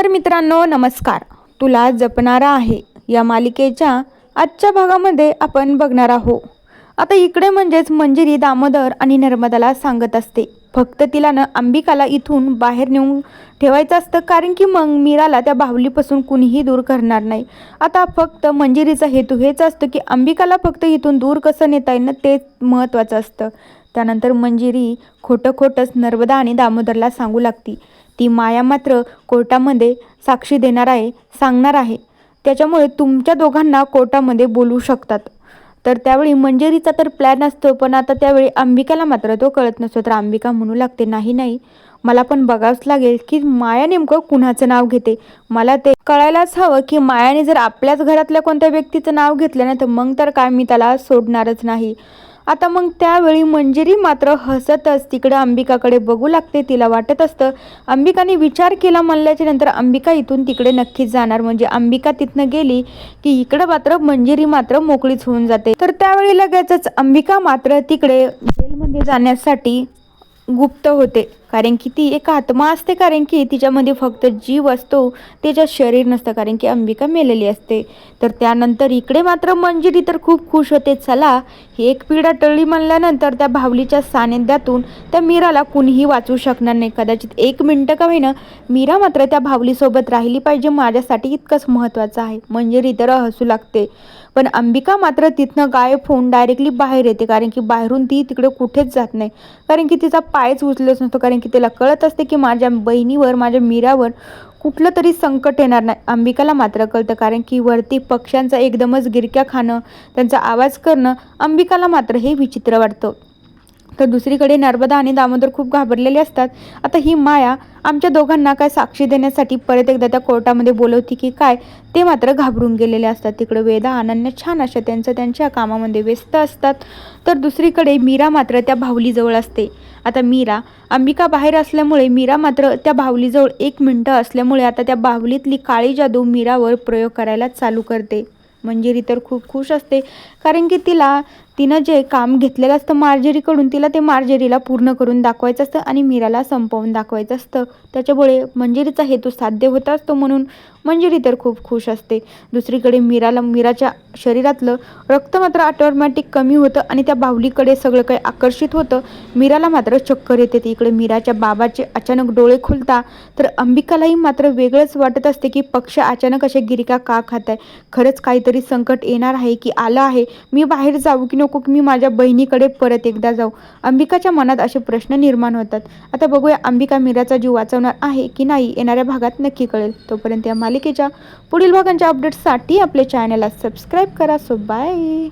तर मित्रांनो नमस्कार. तुला जपणारा आहे. या मालिकेच्या आजच्या भागामध्ये आपण बघणार आहोत. आता इकडे म्हणजेच मंजिरी दामोदर आणि नर्मदाला सांगत असते. फक्त तिला ना अंबिकाला इथून बाहेर नेऊन ठेवायचं असतं कारण की मग मीराला त्या बाहुलीपासून कुणीही दूर करणार नाही. आता फक्त मंजिरीचा हेतू हेच असतो की अंबिकाला फक्त इथून दूर कसं नेता येईल ना तेच महत्त्वाचं असतं. त्यानंतर मंजिरी खोटं खोटंच नर्मदा आणि दामोदरला सांगू लागती. ती माया मात्र कोर्टामध्ये साक्षी देणार आहे सांगणार आहे. त्याच्यामुळे तुमच्या दोघांना कोर्टामध्ये बोलू शकतात. तर त्यावेळी मंजेरीचा तर प्लॅन असतो पण आता त्यावेळी अंबिकाला मात्र तो कळत नसतो. तर अंबिका म्हणू लागते नाही नाही मला पण बघावंच लागेल की माया नेमकं कुणाचं नाव घेते. मला ते कळायलाच हवं की मायाने जर आपल्याच घरातल्या कोणत्या व्यक्तीचं नाव घेतलं ना तर मग तर काय मी त्याला सोडणारच नाही. आता मग त्यावेळी मंजिरी मात्र हसतच तिकडे अंबिकाकडे बघू लागते तिला वाटत असतं. अंबिकाने विचार केला म्हणल्याच्या नंतर अंबिका इथून तिकडे नक्कीच जाणार. म्हणजे अंबिका तिथनं गेली की इकडं मात्र मंजिरी मात्र मोकळीच होऊन जाते. तर त्यावेळी लगेचच अंबिका मात्र तिकडे जेलमध्ये जाण्यासाठी गुप्त होते. कारण की ती एक आत्मा असते कारण की तिच्यामध्ये फक्त जीव असतो तिच्यात शरीर नसतं कारण की अंबिका मेलेली असते. तर त्यानंतर इकडे मात्र मंजिरी तर खूप खुश होते चला ही एक पिढा टळली म्हणल्यानंतर त्या भावलीच्या सानिध्यातून त्या मीराला कुणीही वाचू शकणार नाही. कदाचित एक मिनटं का होईना मीरा मात्र त्या भावलीसोबत राहिली पाहिजे माझ्यासाठी इतकंच महत्त्वाचं आहे. मंजिरी तर हसू लागते पण अंबिका मात्र तिथनं गायब होऊन डायरेक्टली बाहेर येते कारण की बाहेरून ती तिकडे कुठेच जात नाही. कारण की तिचा पायच उचलत नसतो कारण की तिला कळत असते की माझ्या बहिणीवर माझ्या मीरावर कुठलं तरी संकट येणार नाही. अंबिकाला मात्र कळतं कारण की वरती पक्ष्यांचा एकदमच गिरक्या खाणं त्यांचा आवाज करणं अंबिकाला मात्र हे विचित्र वाटतं. तर दुसरीकडे नर्मदा आणि दामोदर खूप घाबरलेले असतात. आता ही माया आमच्या दोघांना काय साक्षी देण्यासाठी परत एकदा त्या कोर्टामध्ये बोलवती की काय ते मात्र घाबरून गेलेले असतात. तिकडे वेदा अनन्या छान अशा त्यांचं त्यांच्या कामामध्ये व्यस्त असतात. तर दुसरीकडे मीरा मात्र त्या भावलीजवळ असते. आता मीरा अंबिका बाहेर असल्यामुळे मीरा मात्र त्या बाहुलीजवळ एक मिनटं असल्यामुळे आता त्या बाहुलीतली काळी जादू मीरावर प्रयोग करायला चालू करते. मंजिरी तर खूप खुश असते कारण की तिला तिनं जे काम घेतलेलं असतं मार्जरीकडून तिला ते मार्जरीला पूर्ण करून दाखवायचं असतं आणि मीराला संपवून दाखवायचं असतं. त्याच्यामुळे मंजिरीचा हेतू साध्य होत असतो म्हणून मंजिरी तर खूप खुश असते. दुसरीकडे मीराला मीराच्या शरीरातलं रक्त मात्र ऑटोमॅटिक कमी होतं आणि त्या बाहुलीकडे सगळं काही आकर्षित होतं. मीराला मात्र चक्कर येते. इकडे मीराच्या बाबाचे अचानक डोळे खुलता तर अंबिकालाही मात्र वेगळंच वाटत असते की पक्ष अचानक असे गिरिका का खात आहे खरंच काहीतरी संकट येणार आहे की आलं आहे? मी बाहेर जाऊ की नको? नको की मी माझ्या बहिणीकडे परत एकदा जाऊ. अंबिकाच्या मनात असे प्रश्न निर्माण होतात. आता बघूया अंबिका मीराचा जीव वाचवणार आहे की नाही येणाऱ्या भागात नक्की कळेल. तोपर्यंत या मालिकेच्या पुढील भागांच्या अपडेट्ससाठी आपले चॅनलला सबस्क्राईब करा. So bye